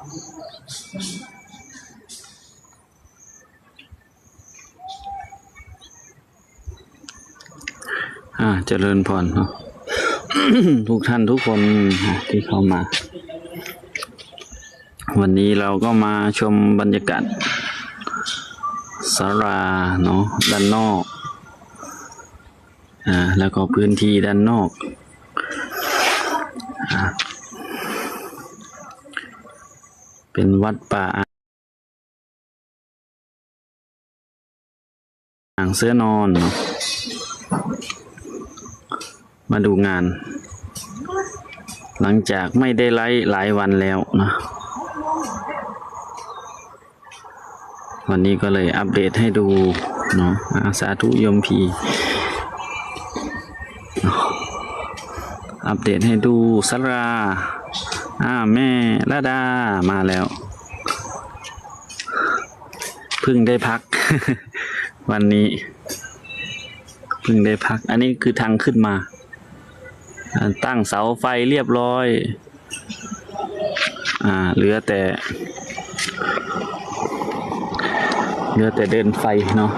อ่าเจริญพรเนาะทุกท่านทุกคนที่เข้ามา วันนี้เราก็มาชมบรรยากาศศาลาเนาะด้านนอกอ่าแล้วก็พื้นที่ด้านนอก อ่า เป็นวัดป่าอ่างเสื้อนอน มาดูงาน หลังจากไม่ได้ไลฟ์หลายวันแล้วนะ วันนี้ก็เลยอัปเดตให้ดูเนาะอาสาธุยมพีอัปเดตให้ดูสรา อ่าแม่ละดามาแล้วเพิ่งได้พัก วันนี้เพิ่งได้พัก อันนี้คือทางขึ้นมาอ่าตั้งเสาไฟเรียบร้อย อ่า เหลือแต่ เหลือแต่เดินไฟเนาะ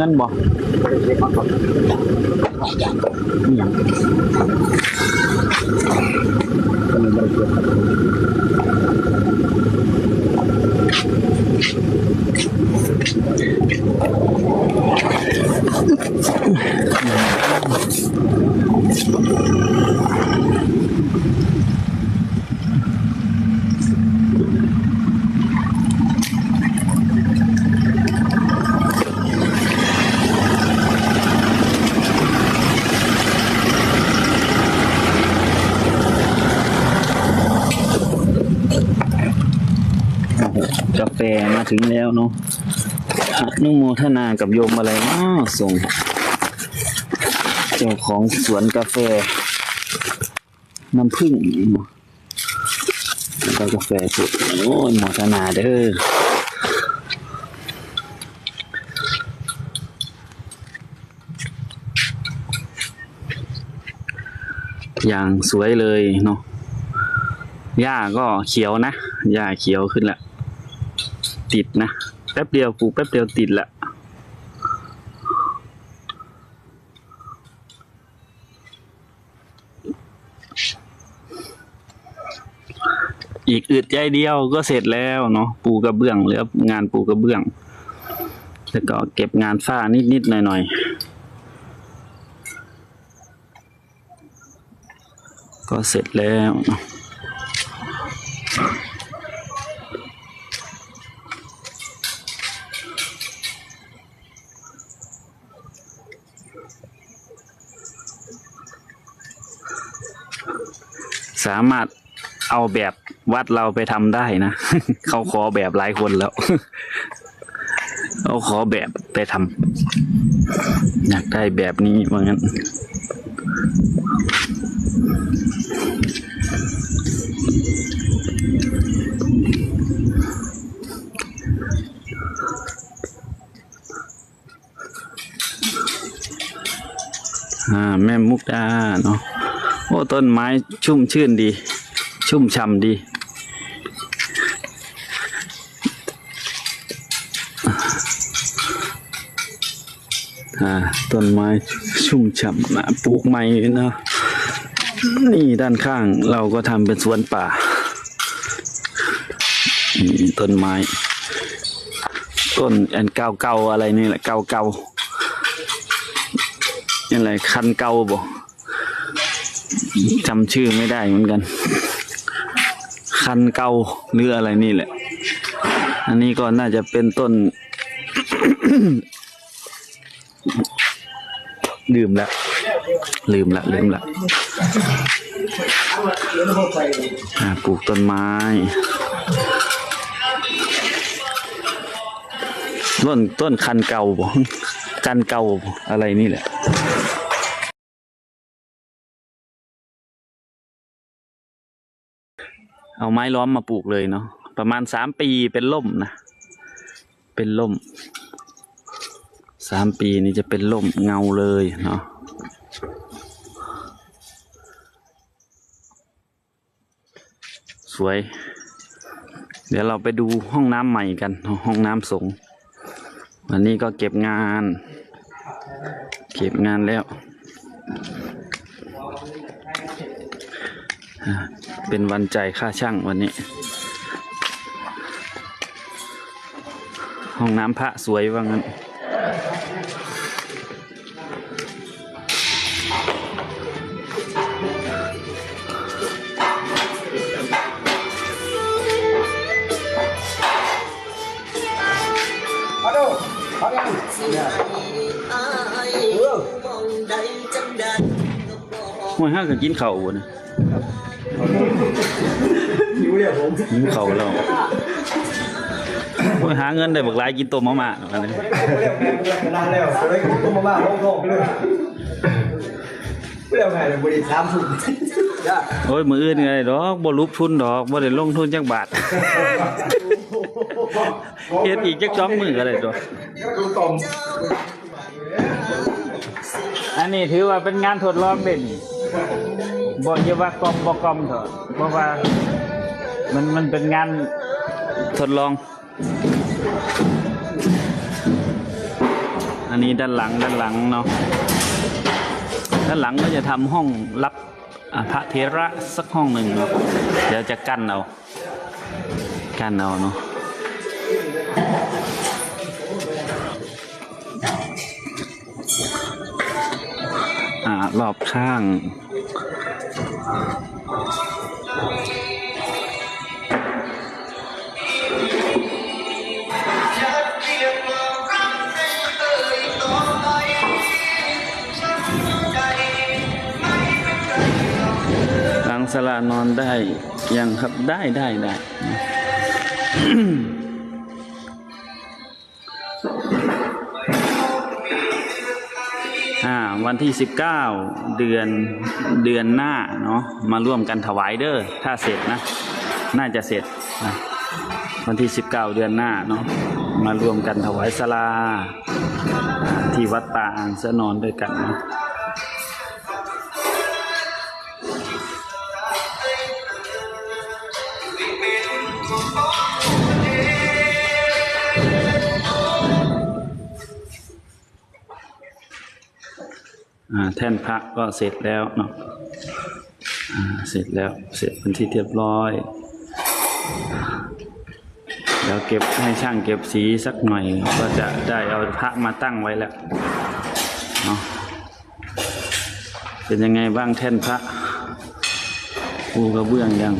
เงินบ่อิหยัง ฟมาถึงแล้วเนาะอนุโมทนากับโยมอะไรเนาะส่ง เจ้าของสวนกาแฟ น้ำผึ้งแล้วก็กาแฟสุดโอ้ยโมทนาเด้ออย่างสวยเลยเนาะหญ้าก็เขียวนะหญ้าเขียวขึ้นและ ติดนะ แป๊บเดียวปลูกแป๊บเดียวติดละอีกอึดใจเดียวก็เสร็จแล้วเนาะปูกระเบื้องเหลืองานปูกระเบื้อง แล้วก็เก็บงานฝ้านิดๆหน่อยๆก็เสร็จแล้วเนาะ สามารถเอาแบบวัดเราไปทำได้นะ เขาขอแบบหลายคนแล้ว เขาขอแบบไปทำอยากได้แบบนี้ว่างั้นอ่าแม่มุกดาเนาะ โอ้ต้นไม้ชุ่มชื่นดี ชุ่มช่ำดี อ่าต้นไม้ชุ่มฉ่ำนะปลูกใหม่เนาะนี่ด้านข้างเราก็ทำเป็นสวนป่าต้นไม้ ต้นอันเก่าเก่าอะไรนี่แหละเก่าเก่านี่อะไรคันเก่าบ่ จำชื่อไม่ได้เหมือนกัน คันเกาหรืออะไรนี่แหละ อันนี้ก็น่าจะเป็นต้น ลืมละ ลืมละ ลืมละปลูกต้นไม้ต้นต้นคันเก่าบ่กันเก่าอะไรนี่แหละ เอาไม้ล้อมมาปลูกเลยเนาะประมาณสามปีเป็นล่มนะ เป็นล่มสามปีนี้จะเป็นล่มเงาเลยเนาะสวย เดี๋ยวเราไปดูห้องน้ำใหม่กัน ห้องน้ำสงวันนี้ก็เก็บงาน เก็บงานแล้ว เป็นวันจ่ายค่าช่างวันนี้ ห้องน้ำพระสวยว่างั้นมาดูเขายังเนี่ยเออห้วยห้าก็กินเข่าวบ่นะหิว เนี่ยผมกินเข่าวแล้วห้วยหาเงินได้บักหลายกินตัวมาม่าอันนี้เรียกนานแล้วเลยต้องมาบ้าโล่งๆไปเลยไม่เอาไงเลยบริษัทสุดจ้าโอ้ยมืออื่นไงดอกบ่รูปทุนดอกบ่ได้ลงทุนจักบาทเฮ็ดอีกจักสองมือก็ได้ตัวดูตรงอันนี้ถือว่าเป็นงานทดลองเด่นบอกอย่าว่ากลมบอกกลมเถอะเพราะว่า มันมันเป็นงานทดลอง อันนี้ด้านหลังด้านหลังเนาะ ด้านหลังก็จะทำห้องรับพระเทระสักห้องหนึ่งเนาะ เดี๋ยวจะกั้นเอา กั้นเอาเนาะอ่ารอบข้าง สลานอนได้ยังครับได้ได้ได้วันที่ 19 เดือนเดือนหน้าเนาะมาร่วมกันถวายเด้อถ้าเสร็จนะ น่าจะเสร็จนะวันที่ 19 เดือนหน้าเนาะมาร่วมกันถวายสลาที่วัดป่าอ่างเสนอนด้วยกันเนาะ แท่นพระก็เสร็จแล้วเนาะเสร็จแล้วเสร็จเป็นที่เรียบร้อยเดี๋ยวเก็บให้ช่างเก็บสีสักหน่อย ก็จะได้เอาพระมาตั้งไว้แล้วเนาะเป็นยังไงบ้างแท่นพระปูกระเบื้องยัง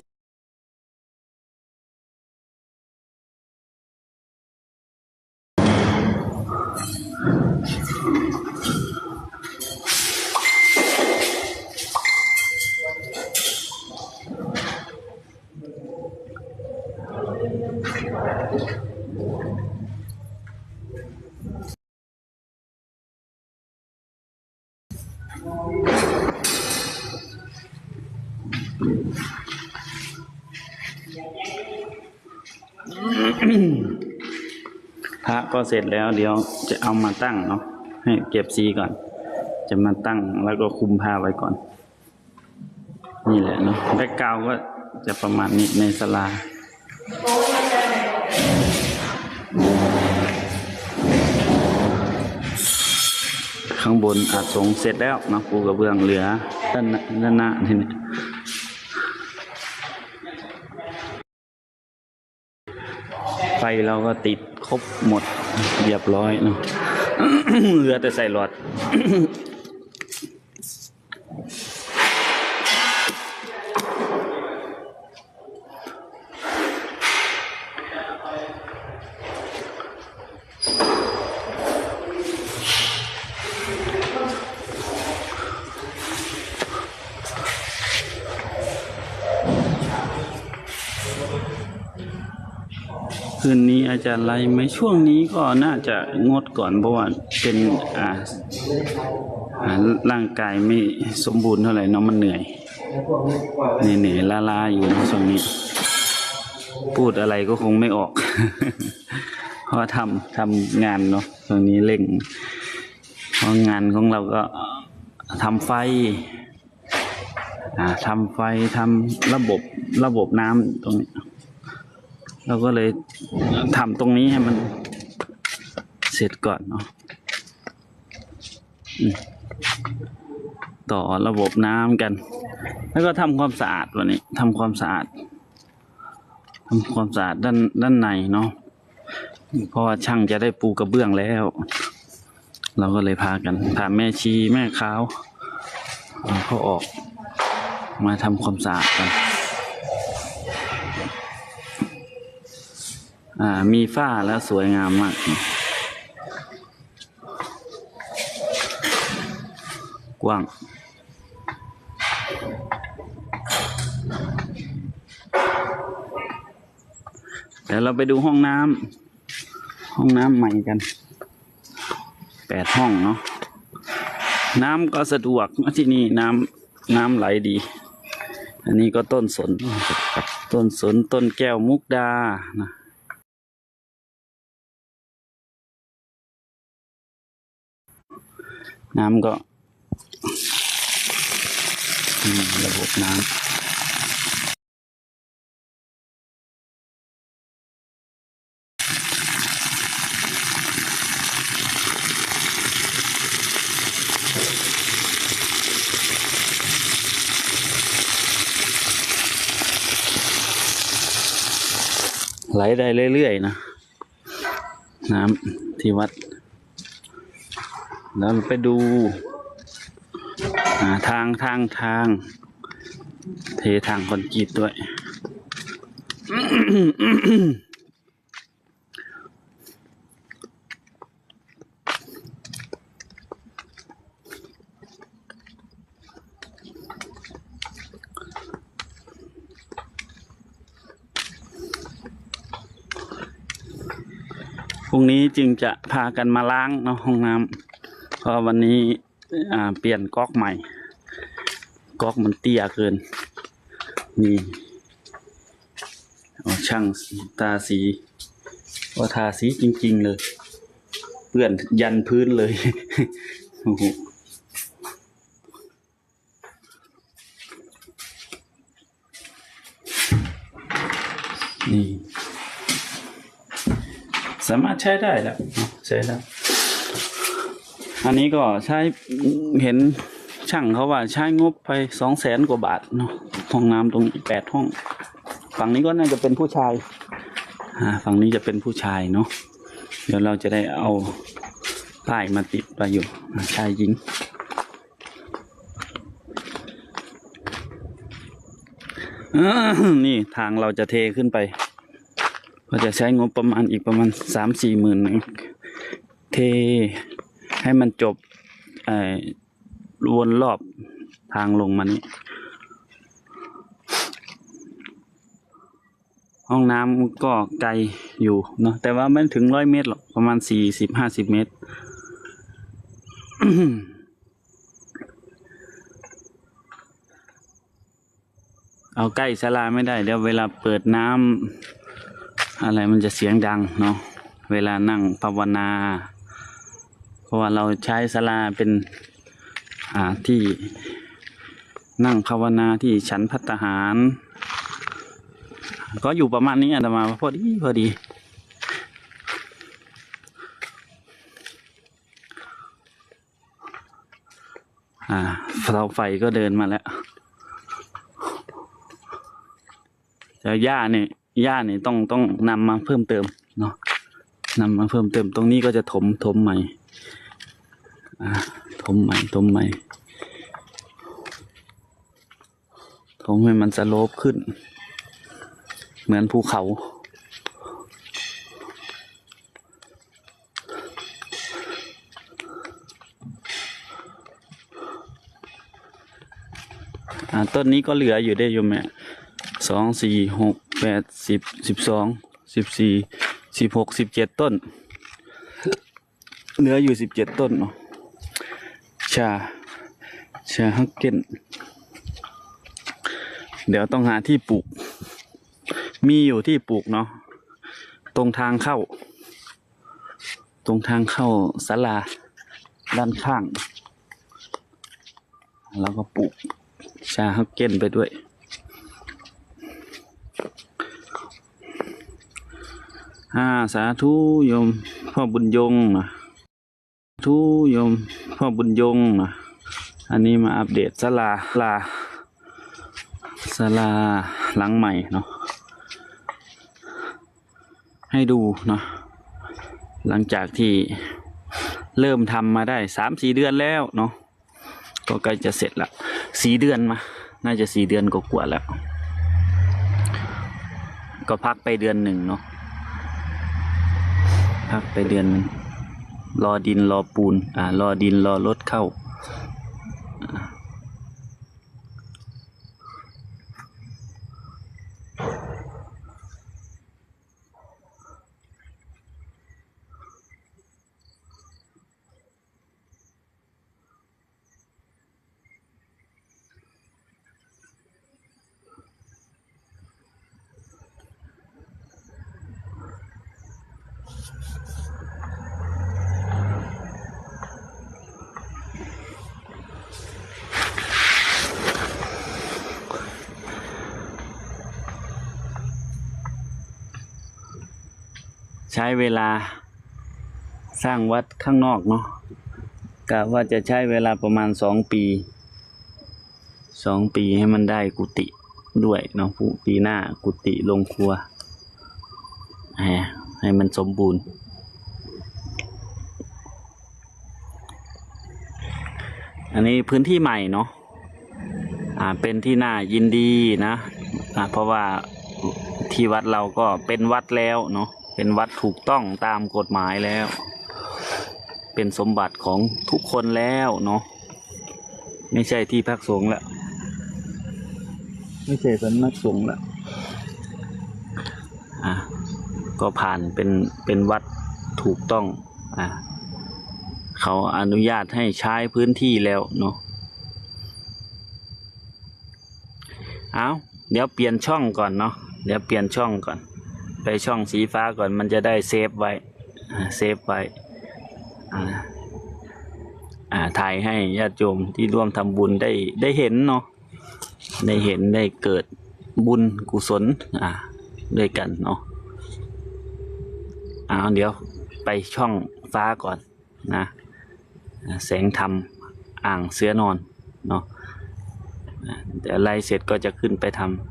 ก็เสร็จแล้ว เดี๋ยวจะเอามาตั้งเนาะให้เก็บสีก่อน จะมาตั้งแล้วก็คุมผ้าไว้ก่อน นี่แหละเนาะแบ็กกราวก็จะประมาณนี้ในสลาข้างบนอาจสงเสร็จแล้วนะปูกระเบื้องเหลือด้านด้านหน้าที่นี่ไฟเราก็ติด ครบหมดเรียบร้อยเนาะเหลือแต่ใส่หลอด คืนนี้อาจารย์ไลไหมช่วงนี้ก็น่าจะงดก่อนเพราะว่าเป็นอ่าร่างกายไม่สมบูรณ์เท่าไหร่เนาะมันเหนื่อยเหนื่อยๆล้าๆอยู่ในช่วงนี้ พูดอะไรก็คงไม่ออก เพราะว่าทำทำงานเนาะตรงนี้เร่งเพราะงานของเราก็ทำไฟอ่าทำไฟทำระบบระบบน้ำตรงนี้ เราก็เลยทำตรงนี้ให้มันเสร็จก่อนเนาะต่อระบบน้ำกัน แล้วก็ทำความสะอาดวันนี้ทำความสะอาดทำความสะอาดด้านด้านในเนาะเพราะว่าช่างจะได้ปูกระเบื้องแล้ว เราก็เลยพากันพาแม่ชีแม่ขาวเอาเขาออกมาทำความสะอาดกัน อ่า มีฝ้าแล้วสวยงามมาก กว้าง เดี๋ยวเราไปดูห้องน้ำห้องน้ำใหม่กัน แปดห้องเนาะ น้ำก็สะดวกที่นี่น้ำน้ำไหลดีอันนี้ก็ต้นสนต้นสนต้นแก้วมุกดานะ น้ำก็ระบบน้ำไหลได้เรื่อยๆนะ น้ำที่วัด แล้วไปดูทางทางทาง เททางคอนกรีตด้วย พรุ่งนี้จึงจะพากันมาล้างเนาะห้องน้ำ พราะวันนี้อ่าเปลี่ยนก๊อกใหม่ ก๊อกมันเตี้ยเกิน นี่ช่างตาสีว่าทาสีจริง ๆ เลย เปื้อนยันพื้นเลยโอ้โหนี่ สามารถใช้ได้แล้ว ใช้ได้ว อันนี้ก็ใช้เห็นช่างเขาว่าใช้งบไปสองแสนกว่าบาทเนาะห้องน้ำตรงแปดห้อง ฝั่งนี้ก็น่าจะเป็นผู้ชายอ่าฝั่งนี้จะเป็นผู้ชายเนาะเดี๋ยวเราจะได้เอาป้ายมาติดไปอยู่ชายหญิงนี่ทางเราจะเทขึ้นไปก็จะใช้งบประมาณอีกประมาณสามสี่หมื่นนะเท ให้มันจบไอ้วนรอบทางลงมานี้ห้องน้ำก็ไกลอยู่เนาะแต่ว่าไม่ถึงร้อยเมตรหรอกประมาณสี่สิบห้าสิบเมตร เอาใกล้ศาลาไม่ได้เดี๋ยวเวลาเปิดน้ำอะไรมันจะเสียงดังเนาะเวลานั่งภาวนา ราะว่าเราใช้ศาลาเป็นที่นั่งภาวนาที่ฉันพัตตาหาร ก็อยู่ประมาณนี้อาตมาพอดีพอดี อ่าเสาไฟก็เดินมาแล้วแล้วหญ้าเนี่ยหญ้าเนี่ยต้องต้องนำมาเพิ่มเติมเนาะนำมาเพิ่มเติมตรงนี้ก็จะถมถมใหม่ ถมใหม่ถมใหม่ถมให้มันสโลปขึ้น เหมือนภูเขา ต้นนี้ก็เหลืออยู่ได้อยู่แม่สองสี่หกแปดสิบสิบสองสิบสี่สิบหกสิบเจ็ดต้น เหลืออยู่สิบเจ็ดต้นเนาะ ชา ชาฮักเก้น เดี๋ยวต้องหาที่ปลูก มีอยู่ที่ปลูกเนาะ ตรงทางเข้า ตรงทางเข้าศาลา ด้านข้าง แล้วก็ปลูก ชาฮักเก้นไปด้วยอ่าสาธุโยมพ่อบุญยงนะสาธุโยม พ่อบุญยงนะอันนี้มาอัปเดตศาลาศาลาศาลาหลังใหม่เนาะให้ดูเนาะหลังจากที่เริ่มทำมาได้สามสี่เดือนแล้วเนาะก็ใกล้จะเสร็จละสี่เดือนมา น่าจะสี่เดือนกว่าแล้ว ก็พักไปเดือนหนึ่งเนาะพักไปเดือนหนึ่ง รอดินรอปูนอ่ารอดินรอรถเข้า ช้เวลาสร้างวัดข้างนอกเนาะกะว่าจะใช้เวลาประมาณสองปีสองปีให้มันได้กุฏิด้วยเนาะปีหน้ากุฏิลงครัว ให้ให้มันสมบูรณ์ อันนี้พื้นที่ใหม่เนาะอ่าเป็นที่น่ายินดีนะอ่าเพราะว่าที่วัดเราก็เป็นวัดแล้วเนาะ เป็นวัดถูกต้องตามกฎหมายแล้ว เป็นสมบัติของทุกคนแล้วเนาะไม่ใช่ที่พักสงฆ์แล้วไม่ใช่สำนักสงฆ์แล้วอะก็ผ่านเป็นเป็นวัดถูกต้องอะเขาอนุญาตให้ใช้พื้นที่แล้วเนาะเอาเดี๋ยวเปลี่ยนช่องก่อนเนาะเดี๋ยวเปลี่ยนช่องก่อน ไปช่องสีฟ้าก่อนมันจะได้เซฟไว้เซฟไว้ถ่ายให้ญาติโยมที่ร่วมทำบุญได้ได้เห็นเนาะได้เห็นได้เกิดบุญกุศลอ่าด้วยกันเนาะเอาเดี๋ยวไปช่องฟ้าก่อนนะแสงธรรมอ่างเสือนอนเนาะอ่าเดี๋ยวไล่เสร็จก็จะขึ้นไปทำ